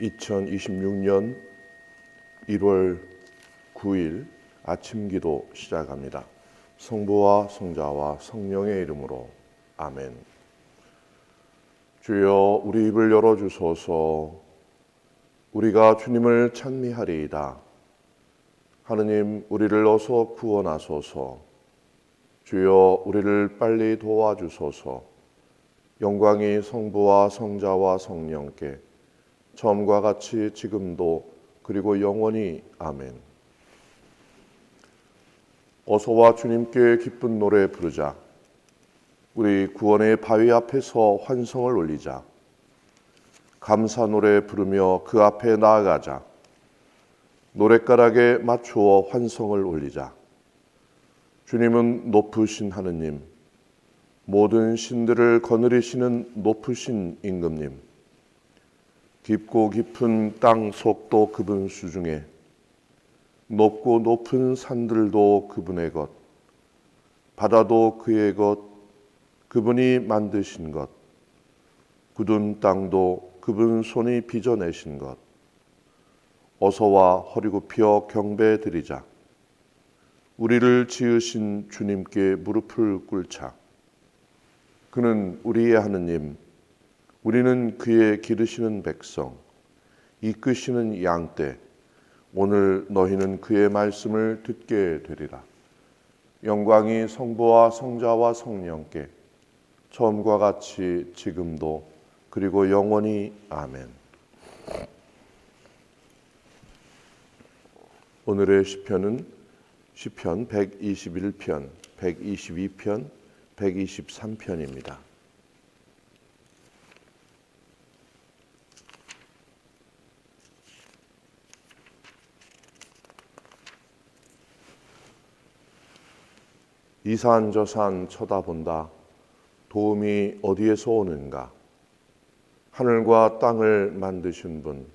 2026년 1월 9일 아침 기도 시작합니다. 성부와 성자와 성령의 이름으로 아멘. 주여 우리 입을 열어 주소서. 우리가 주님을 찬미하리이다. 하느님 우리를 어서 구원하소서. 주여 우리를 빨리 도와주소서. 영광이 성부와 성자와 성령께 처음과 같이 지금도 그리고 영원히 아멘. 어서와 주님께 기쁜 노래 부르자. 우리 구원의 바위 앞에서 환성을 올리자. 감사 노래 부르며 그 앞에 나아가자. 노랫가락에 맞추어 환성을 올리자. 주님은 높으신 하느님, 모든 신들을 거느리시는 높으신 임금님, 깊고 깊은 땅 속도 그분 수중에 높고 높은 산들도 그분의 것, 바다도 그의 것, 그분이 만드신 것, 굳은 땅도 그분 손이 빚어내신 것, 어서와 허리 굽혀 경배 드리자. 우리를 지으신 주님께 무릎을 꿇자. 그는 우리의 하느님, 우리는 그의 기르시는 백성, 이끄시는 양떼. 오늘 너희는 그의 말씀을 듣게 되리라. 영광이 성부와 성자와 성령께 처음과 같이 지금도 그리고 영원히 아멘. 오늘의 시편은 시편 121편, 122편, 123편입니다. 이산 저산 쳐다본다. 도움이 어디에서 오는가? 하늘과 땅을 만드신 분,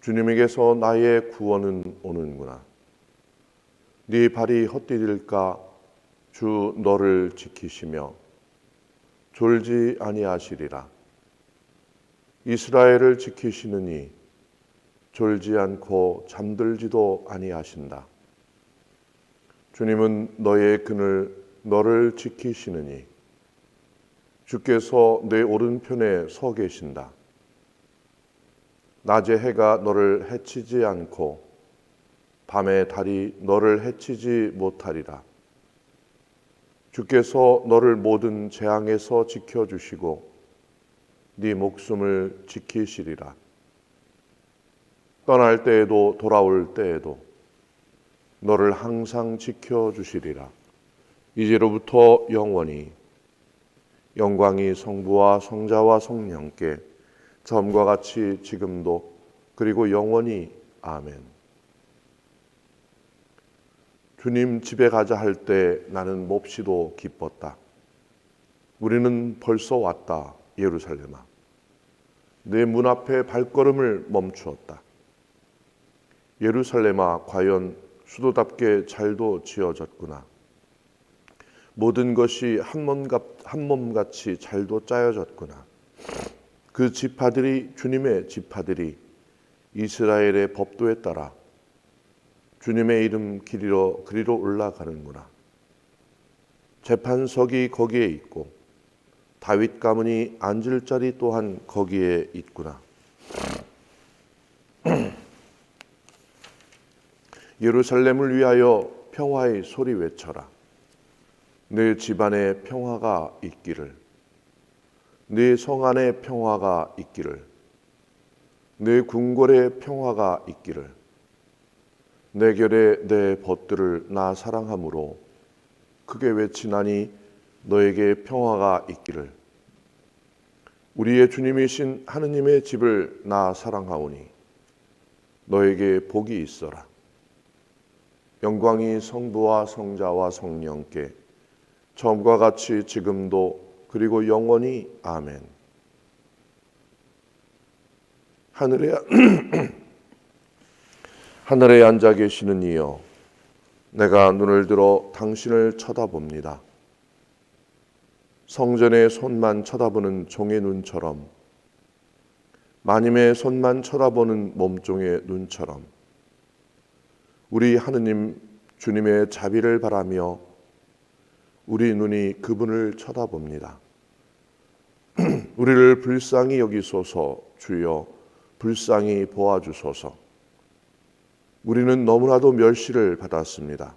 주님에게서 나의 구원은 오는구나. 네 발이 헛디딜까 주 너를 지키시며 졸지 아니하시리라 이스라엘을 지키시느니 졸지 않고 잠들지도 아니하신다 주님은 너의 그늘 너를 지키시느니 주께서 내 오른편에 서 계신다 낮에 해가 너를 해치지 않고 밤에 달이 너를 해치지 못하리라. 주께서 너를 모든 재앙에서 지켜 주시고 네 목숨을 지키시리라. 떠날 때에도 돌아올 때에도 너를 항상 지켜 주시리라. 이제로부터 영원히 영광이 성부와 성자와 성령께 처음과 같이 지금도 그리고 영원히 아멘. 주님 집에 가자 할 때 나는 몹시도 기뻤다. 우리는 벌써 왔다, 예루살렘아. 내 문 앞에 발걸음을 멈추었다. 예루살렘아, 과연 수도답게 잘도 지어졌구나. 모든 것이 한 몸같이 잘도 짜여졌구나. 그 지파들이 주님의 지파들이 이스라엘의 법도에 따라 주님의 이름 길이로 그리로 올라가는구나. 재판석이 거기에 있고 다윗 가문이 앉을 자리 또한 거기에 있구나. 예루살렘을 위하여 평화의 소리 외쳐라. 내 집안에 평화가 있기를. 내 성 안에 평화가 있기를. 내 궁궐에 평화가 있기를. 내 결에 내 벗들을 나 사랑함으로 크게 외치나니 너에게 평화가 있기를 우리의 주님이신 하느님의 집을 나 사랑하오니 너에게 복이 있어라 영광이 성부와 성자와 성령께 처음과 같이 지금도 그리고 영원히 아멘 하늘에 하늘에 앉아 계시는 이여 내가 눈을 들어 당신을 쳐다봅니다. 성전의 손만 쳐다보는 종의 눈처럼 마님의 손만 쳐다보는 몸종의 눈처럼 우리 하느님 주님의 자비를 바라며 우리 눈이 그분을 쳐다봅니다. 우리를 불쌍히 여기소서 주여 불쌍히 보아주소서. 우리는 너무나도 멸시를 받았습니다.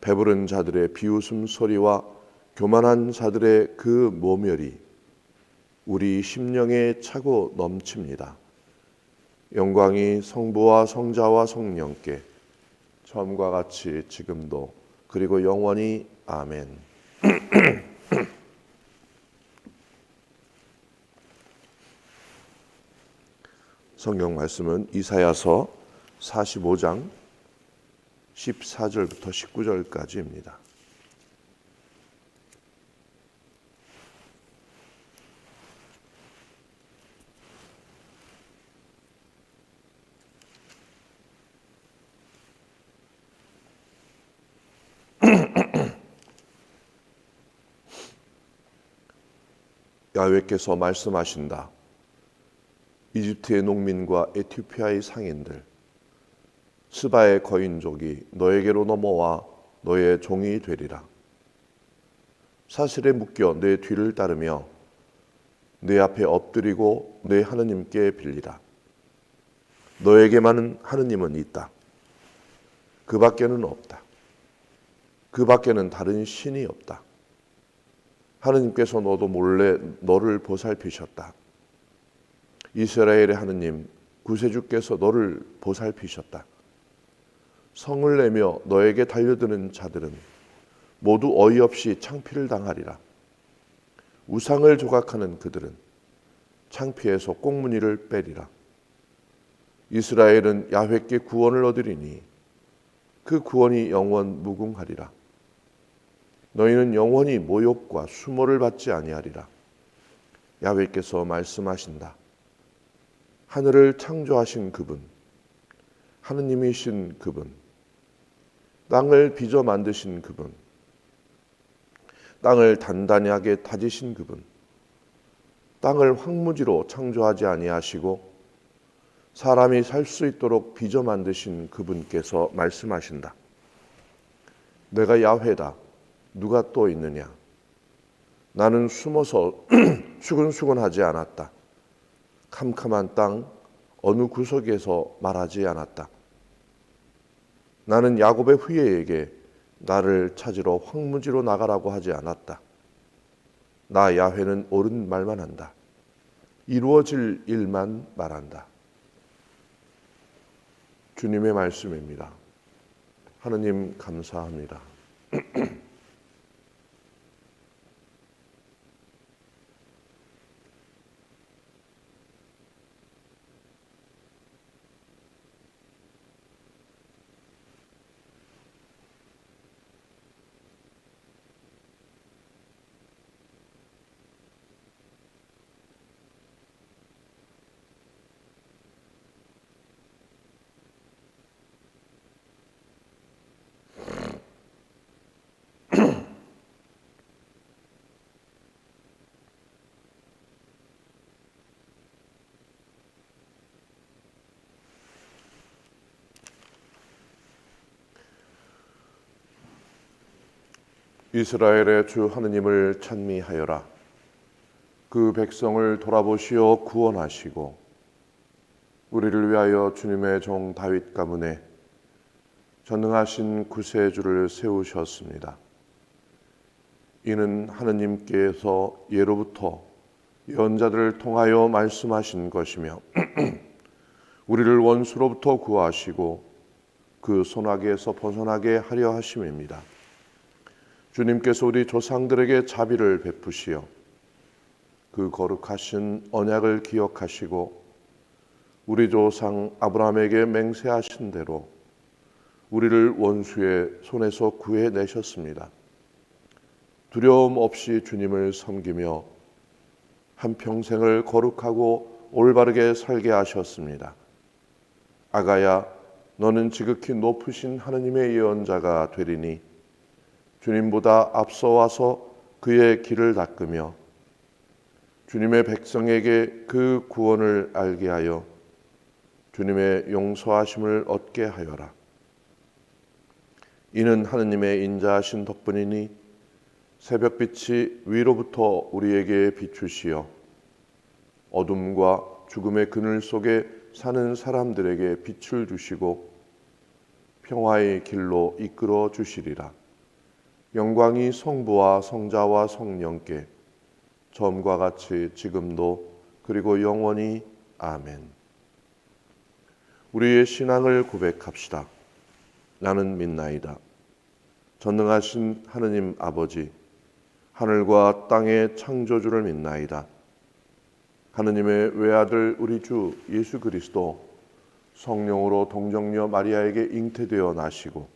배부른 자들의 비웃음 소리와 교만한 자들의 그 모멸이 우리 심령에 차고 넘칩니다. 영광이 성부와 성자와 성령께 처음과 같이 지금도 그리고 영원히 아멘. 성경 말씀은 이사야서 45장 14절부터 19절까지입니다. 야훼께서 말씀하신다. 이집트의 농민과 에티오피아의 상인들, 스바의 거인족이 너에게로 넘어와 너의 종이 되리라. 사슬에 묶여 내 뒤를 따르며 내 앞에 엎드리고 내 하느님께 빌리라. 너에게만은 하느님은 있다. 그 밖에는 없다. 그 밖에는 다른 신이 없다. 하느님께서 너도 몰래 너를 보살피셨다. 이스라엘의 하느님 구세주께서 너를 보살피셨다. 성을 내며 너에게 달려드는 자들은 모두 어이없이 창피를 당하리라. 우상을 조각하는 그들은 창피해서 꽁무니를 빼리라. 이스라엘은 야훼께 구원을 얻으리니 그 구원이 영원 무궁하리라. 너희는 영원히 모욕과 수모를 받지 아니하리라. 야훼께서 말씀하신다. 하늘을 창조하신 그분, 하느님이신 그분, 땅을 빚어 만드신 그분, 땅을 단단하게 다지신 그분, 땅을 황무지로 창조하지 아니하시고 사람이 살 수 있도록 빚어 만드신 그분께서 말씀하신다. 내가 야훼다. 누가 또 있느냐? 나는 숨어서 수근수근하지 않았다. 캄캄한 땅 어느 구석에서 말하지 않았다. 나는 야곱의 후예에게 나를 찾으러 황무지로 나가라고 하지 않았다. 나 야훼는 옳은 말만 한다. 이루어질 일만 말한다. 주님의 말씀입니다. 하느님 감사합니다. 이스라엘의 주 하느님을 찬미하여라. 그 백성을 돌아보시어 구원하시고 우리를 위하여 주님의 종 다윗 가문에 전능하신 구세주를 세우셨습니다. 이는 하느님께서 예로부터 예언자들을 통하여 말씀하신 것이며 우리를 원수로부터 구하시고 그 손아귀에서 벗어나게 하려 하심입니다. 주님께서 우리 조상들에게 자비를 베푸시어 그 거룩하신 언약을 기억하시고 우리 조상 아브라함에게 맹세하신 대로 우리를 원수의 손에서 구해 내셨습니다. 두려움 없이 주님을 섬기며 한 평생을 거룩하고 올바르게 살게 하셨습니다. 아가야, 너는 지극히 높으신 하느님의 예언자가 되리니 주님보다 앞서 와서 그의 길을 닦으며 주님의 백성에게 그 구원을 알게 하여 주님의 용서하심을 얻게 하여라. 이는 하느님의 인자하신 덕분이니 새벽빛이 위로부터 우리에게 비추시어 어둠과 죽음의 그늘 속에 사는 사람들에게 빛을 주시고 평화의 길로 이끌어 주시리라. 영광이 성부와 성자와 성령께 처음과 같이 지금도 그리고 영원히 아멘. 우리의 신앙을 고백합시다. 나는 믿나이다. 전능하신 하느님 아버지, 하늘과 땅의 창조주를 믿나이다. 하느님의 외아들 우리 주 예수 그리스도 성령으로 동정녀 마리아에게 잉태되어 나시고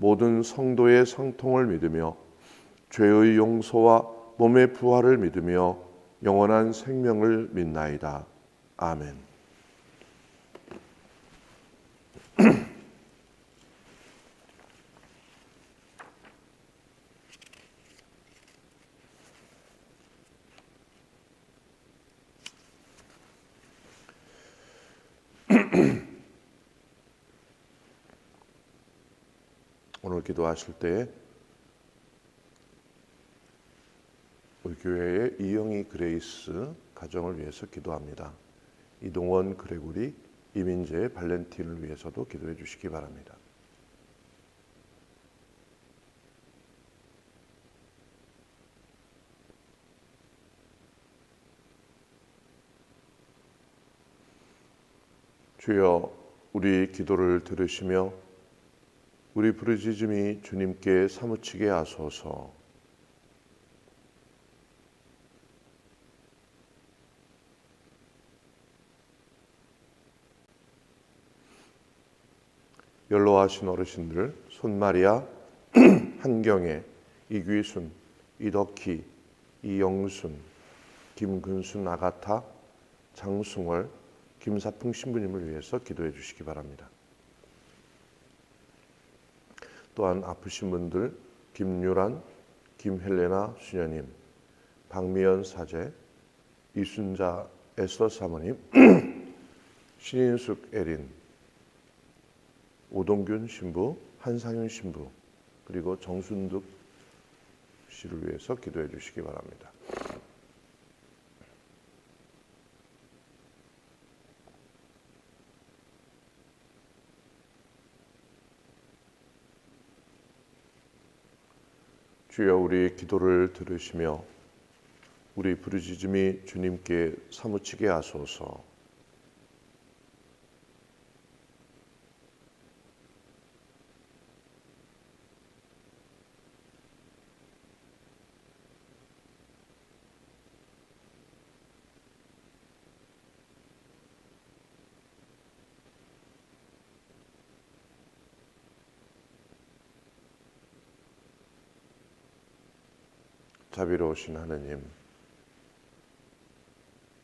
모든 성도의 상통을 믿으며 죄의 용서와 몸의 부활을 믿으며 영원한 생명을 믿나이다. 아멘. 기도하실 때 우리 교회의 이영희 그레이스 가정을 위해서 기도합니다. 이동원 그레고리 이민재 발렌틴을 위해서도 기도해 주시기 바랍니다. 주여 우리 기도를 들으시며 우리 부르짖음이 주님께 사무치게 하소서. 연로하신 어르신들 손마리아, 한경애, 이귀순, 이덕희, 이영순, 김근순 아가타, 장승월, 김사풍 신부님을 위해서 기도해 주시기 바랍니다. 또한 아프신 분들 김유란, 김헬레나 수녀님, 박미연 사제, 이순자 에스더 사모님, 신인숙 에린, 오동균 신부, 한상윤 신부, 그리고 정순득 씨를 위해서 기도해 주시기 바랍니다. 주여 우리 기도를 들으시며 우리 부르짖음이 주님께 사무치게 하소서. 자비로우신 하느님,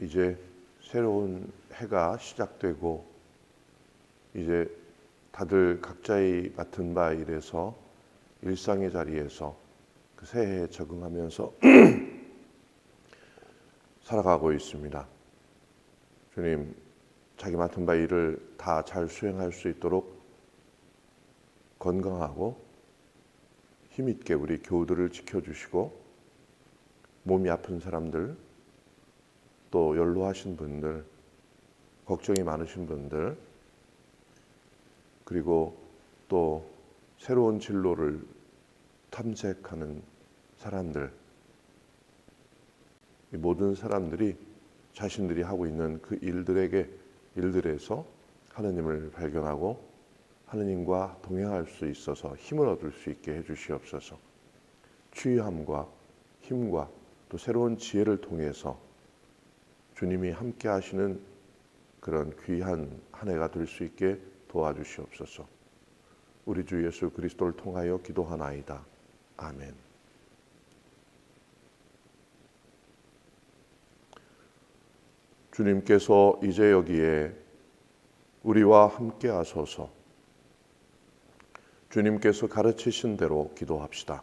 이제 새로운 해가 시작되고 이제 다들 각자의 맡은 바 일에서 일상의 자리에서 그 새해에 적응하면서 살아가고 있습니다. 주님, 자기 맡은 바 일을 다 잘 수행할 수 있도록 건강하고 힘있게 우리 교우들을 지켜주시고 몸이 아픈 사람들, 또 연로하신 분들, 걱정이 많으신 분들, 그리고 또 새로운 진로를 탐색하는 사람들, 이 모든 사람들이 자신들이 하고 있는 그 일들에게 일들에서 하느님을 발견하고 하느님과 동행할 수 있어서 힘을 얻을 수 있게 해주시옵소서. 취함과 힘과 또 새로운 지혜를 통해서 주님이 함께 하시는 그런 귀한 한 해가 될 수 있게 도와주시옵소서. 우리 주 예수 그리스도를 통하여 기도하나이다. 아멘. 주님께서 이제 여기에 우리와 함께 하소서. 주님께서 가르치신 대로 기도합시다.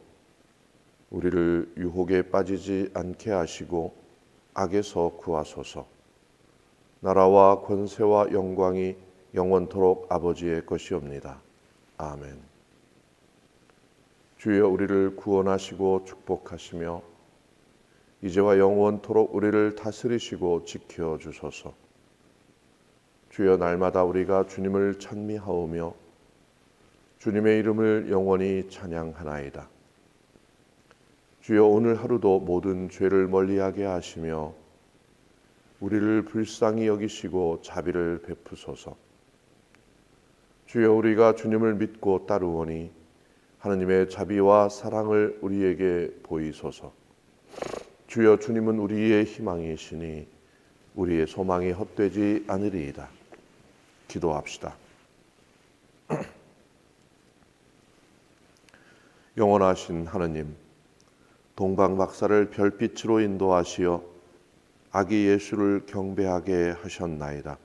우리를 유혹에 빠지지 않게 하시고 악에서 구하소서. 나라와 권세와 영광이 영원토록 아버지의 것이옵니다. 아멘. 주여 우리를 구원하시고 축복하시며 이제와 영원토록 우리를 다스리시고 지켜 주소서. 주여 날마다 우리가 주님을 찬미하오며 주님의 이름을 영원히 찬양하나이다. 주여 오늘 하루도 모든 죄를 멀리하게 하시며 우리를 불쌍히 여기시고 자비를 베푸소서. 주여 우리가 주님을 믿고 따르오니 하느님의 자비와 사랑을 우리에게 보이소서. 주여 주님은 우리의 희망이시니 우리의 소망이 헛되지 않으리이다. 기도합시다. 영원하신 하느님, 동방 박사를 별빛으로 인도하시어 아기 예수를 경배하게 하셨나이다.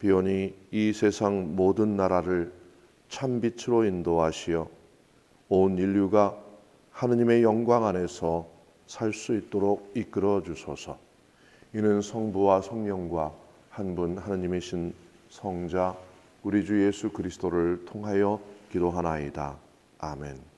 비오니 이 세상 모든 나라를 참빛으로 인도하시어 온 인류가 하느님의 영광 안에서 살 수 있도록 이끌어 주소서. 이는 성부와 성령과 한 분 하느님이신 성자 우리 주 예수 그리스도를 통하여 기도하나이다. 아멘.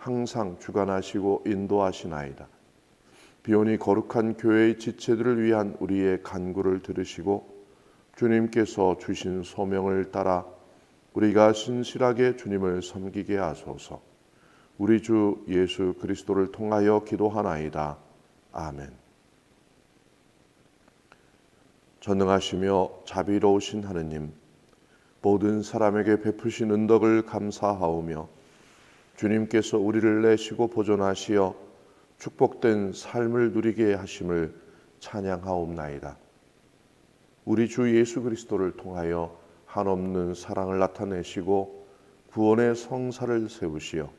항상 주관하시고 인도하시나이다. 비오니 거룩한 교회의 지체들을 위한 우리의 간구를 들으시고 주님께서 주신 소명을 따라 우리가 신실하게 주님을 섬기게 하소서. 우리 주 예수 그리스도를 통하여 기도하나이다. 아멘. 전능하시며 자비로우신 하느님, 모든 사람에게 베푸신 은덕을 감사하오며 주님께서 우리를 내시고 보존하시어 축복된 삶을 누리게 하심을 찬양하옵나이다. 우리 주 예수 그리스도를 통하여 한없는 사랑을 나타내시고 구원의 성사를 세우시어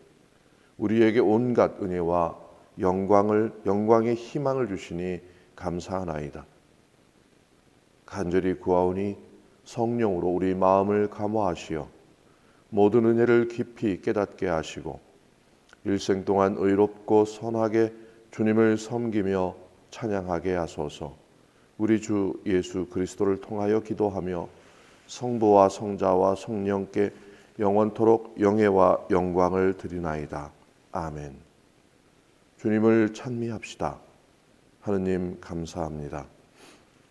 우리에게 온갖 은혜와 영광을 영광의 희망을 주시니 감사하나이다. 간절히 구하오니 성령으로 우리 마음을 감화하시어 모든 은혜를 깊이 깨닫게 하시고 일생 동안 의롭고 선하게 주님을 섬기며 찬양하게 하소서. 우리 주 예수 그리스도를 통하여 기도하며 성부와 성자와 성령께 영원토록 영예와 영광을 드리나이다. 아멘. 주님을 찬미합시다. 하느님 감사합니다.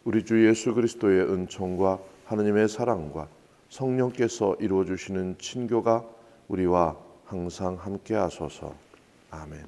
우리 주 예수 그리스도의 은총과 하느님의 사랑과 성령께서 이루어 주시는 친교가 우리와 항상 함께 하소서. 아멘.